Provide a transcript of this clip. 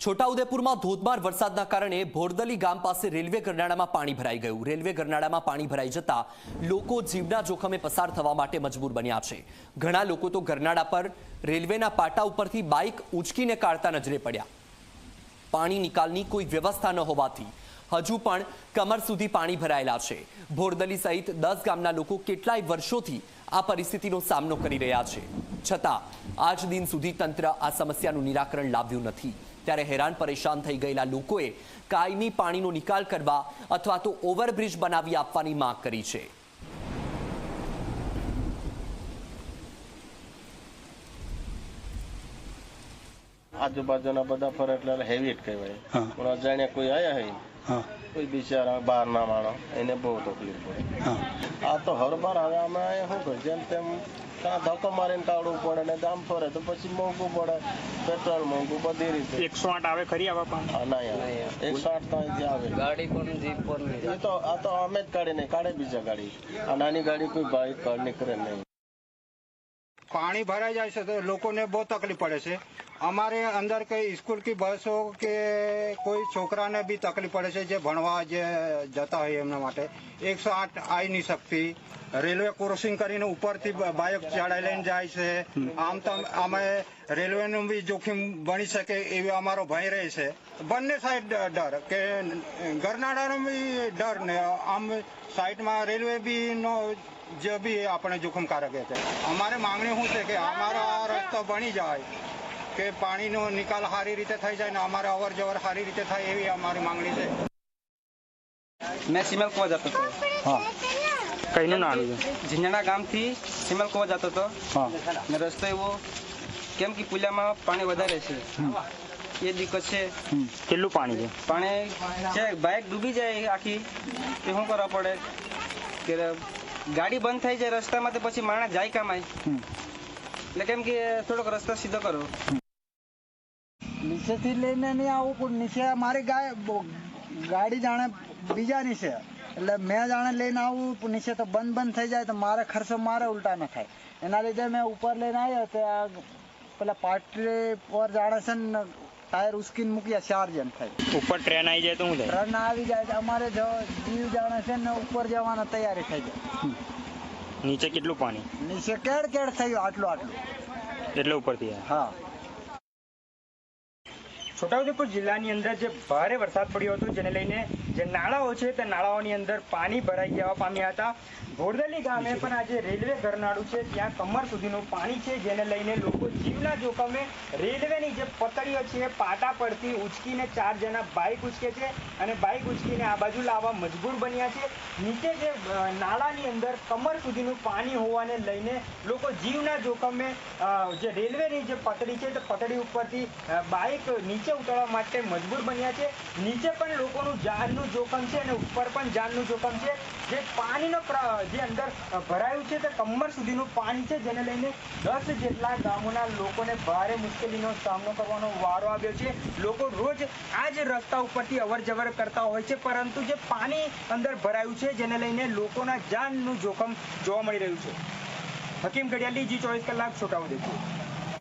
છોટાઉદેપુરમાં ધોધમાર વરસાદના કારણે ભોરદલી ગામ પાસે રેલવે ગરનાળામાં પાણી ભરાઈ ગયું. રેલવે ગરનાળામાં પાણી ભરાઈ જતા લોકો જીવના જોખમે પસાર થવા માટે મજબૂર બન્યા છે. ઘણા લોકો તો ગરનાળા પર, રેલવેના પાટા ઉપરથી બાઇક ઉંચકીને કાઢતા નજરે પડ્યા. પાણી નિકાલની કોઈ વ્યવસ્થા ન હોવાથી હજુ પણ કમર સુધી પાણી ભરાયેલા છે. ભોરદલી સહિત દસ ગામના લોકો કેટલાય વર્ષોથી આ પરિસ્થિતિનો સામનો કરી રહ્યા છે. છતાં, આજ દિન સુધી તંત્ર આ સમસ્યાનું નિરાકરણ લાવ્યું નથી. ત્યારે હેરાન પરેશાન થઈ ગયેલા લોકોએ કાયમી પાણીનો નિકાલ કરવા અથવા તો ઓવરબ્રિજ બનાવી આપવાની માંગ કરી છે. આજુબાજુના બધા ફરે એટલે હેવી જ કહેવાય. પણ અજાણ્યા કોઈ આયા હોય કોઈ બિચારા બહાર ના માણો એને બહુ તકલીફ પડે. આ તો હરબાર હવે અમે શું કહે જેમ તેમ ત્યાં ધક્કો મારીને કાઢવું પડે ને દામ ફરે તો પછી મોંઘું પડે. પેટ્રોલ મોંઘું બધી રીતે. એકસો આઠ આવે ખરી આવે પણ? ના યાર. એકસો આઠ તો અહીંથી આવે. ગાડી પણ જીપ પણ નહીં. એ તો આ તો અમે જ કાઢી નહીં કાઢે બીજા ગાડી. આ નાની ગાડી કોઈ ભાઈ કાઢ નીકળે નહીં. પાણી ભરાઈ જાય છે તો લોકોને બહુ તકલીફ પડે છે. અમારે અંદર કઈ સ્કૂલ की બસો કે કોઈ છોકરાને બી તકલીફ પડે છે જે ભણવા જે જતા હોય એમના માટે, એકસો આઠ આવી નહીં શકતી, રેલવે ક્રોસિંગ કરીને ઉપરથી બાઇક ચડાઈ લઈને જાય છે. આમ તો અમે રેલવેનું બી જોખમ બની શકે એવી અમારો ભય રહે છે. બંને સાઈડ ડર કે ગરનાળાનો બી ડર ને આમ સાઈડમાં રેલવે બી નો જે બી આપણે જોખમકારક છે. અમારે માંગણી શું છે કે અમારો આ રસ્તો બની જાય. કે પાણીનો નિકાલ સારી રીતે થઈ જાય ને અમારે અવર જવર સારી રીતે થાય એવી અમારી માંગણી છે. મેં સિમલ કુવા જતો હતો. હા. કઈનું નાણું છે ઝીંઝાણા ગામથી સિમલ કુવા જતો હતો. હા. ને રસ્તો એવો કેમ કે પુલિયામાં પાણી વધારે છે. એ દિક્કત છે. કેટલું પાણી છે? પાણી છે બાઇક ડૂબી જાય આખી. તે શું કરવા પડે? કે ગાડી બંધ થઈ જાય રસ્તામાં તો પછી માણસ જાય કામાય એટલે કેમ કે થોડોક રસ્તો સીધો કરો. નીચેથી લઈને નહીં આવું પણ નીચે મારી ગાય ગાડી જાણે બીજાની છે. એટલે મેં જાણે લઈને આવું પણ નીચે તો બંધ બંધ થઈ જાય તો મારે ખર્ચો મારે ઉલટા ન થાય. એના લીધે મેં ઉપર લઈને આવ્યો તો આ પેલા પાટરી પર જાણે છે ને ટાયર ઉસકીને મૂક્યા ચાર જણ થાય. ઉપર ટ્રેન આવી જાય તો હું ટ્રેન રન આવી જાય તો અમારે જો દીવ જાણે છે ને ઉપર જવાની તૈયારી થઈ જાય. નીચે કેટલું પાણી? નીચે કેડ કેડ થયું આટલું આટલું. એટલે ઉપરથી હા. છોટાઉદેપુર જિલ્લાની અંદર જે ભારે વરસાદ પડ્યો હતો, જેને લઈને જે નાળાઓ છે, તે નાળાઓની અંદર પાણી ભરાઈ જવા પામ્યા હતા. ભોરદલી ગામે પણ આજે રેલવે ઘરનાળું છે, ત્યાં કમર સુધીનું પાણી છે, જેને લઈને લોકો જીવના જોખમે રેલવેની જે પતડીઓ છે, પાટા પરથી ઉચકીને ચાર જણા બાઇક ઉચકે છે અને બાઇક ઉચકીને આ બાજુ લાવવા મજબૂર બન્યા છે. નીચે જે નાળાની અંદર કમર સુધીનું પાણી હોવાને લઈને લોકો જીવના જોખમે જે રેલવેની જે પતળી છે, તે પતડી ઉપરથી બાઇક નીચે ઉતારવા માટે મજબૂર બન્યા છે. નીચે પણ લોકોનું જાનનું જોખમ છે અને ઉપર પણ જાનનું જોખમ છે. જે પાણીનો જે અંદર ભરાયું છે તે કમર સુધીનું પાણી છે, જેને લઈને દસ જેટલા ગામોના લોકોને ભારે મુશ્કેલીનો સામનો કરવાનો વારો આવ્યો છે. લોકો રોજ આ જ રસ્તા ઉપરથી અવર જવર કરતા હોય છે, પરંતુ જે પાણી અંદર ભરાયું છે, જેને લઈને લોકોના જાનનું જોખમ જોવા મળી રહ્યું છે. હકીમ ઘડિયાળી જી ચોવીસ કલાક છોટાઉદેપુર.